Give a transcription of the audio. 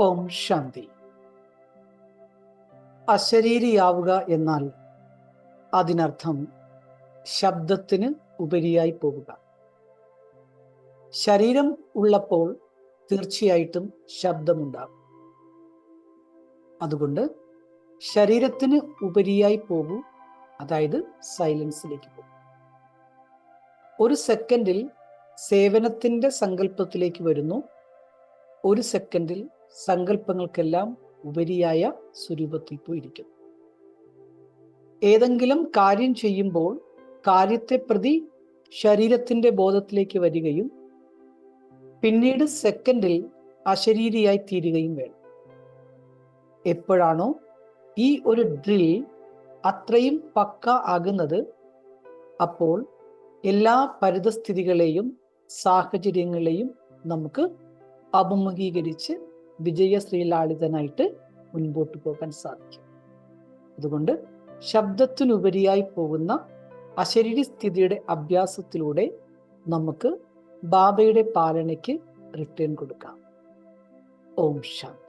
ഓം ശാന്തി. അശരീരിയാവുക എന്നാൽ അതിനർത്ഥം ശബ്ദത്തിന് ഉപരിയായി പോവുക. ശരീരം ഉള്ളപ്പോൾ തീർച്ചയായിട്ടും ശബ്ദമുണ്ടാകും. അതുകൊണ്ട് ശരീരത്തിന് ഉപരിയായി പോകൂ അതായത് സൈലൻസിലേക്ക് പോകും. ഒരു സെക്കൻഡിൽ സേവനത്തിന്റെ സങ്കല്പത്തിലേക്ക് വരുന്നു. ഒരു സെക്കൻഡിൽ സങ്കല്പങ്ങൾക്കെല്ലാം ഉപരിയായ സ്വരൂപത്തിൽ പോയിരിക്കും. ഏതെങ്കിലും കാര്യം ചെയ്യുമ്പോൾ കാര്യത്തെ പ്രതി ശരീരത്തിന്റെ ബോധത്തിലേക്ക് വരികയും പിന്നീട് സെക്കൻഡിൽ അശരീരിയായി തീരുകയും വേണം. എപ്പോഴാണോ ഈ ഒരു ഡ്രിൽ അത്രയും പക്ക ആകുന്നത് അപ്പോൾ എല്ലാ പരിതസ്ഥിതികളെയും സാഹചര്യങ്ങളെയും നമുക്ക് അഭിമുഖീകരിച്ച് വിജയ ശ്രീലാളിതനായിട്ട് മുൻപോട്ട് പോകാൻ സാധിക്കും. അതുകൊണ്ട് ശബ്ദത്തിനുപരിയായി പോകുന്ന അശരീരി സ്ഥിതിയുടെ അഭ്യാസത്തിലൂടെ നമുക്ക് ബാബയുടെ പാലനയ്ക്ക് റിട്ടേൺ കൊടുക്കാം. ഓം ശാന്തി.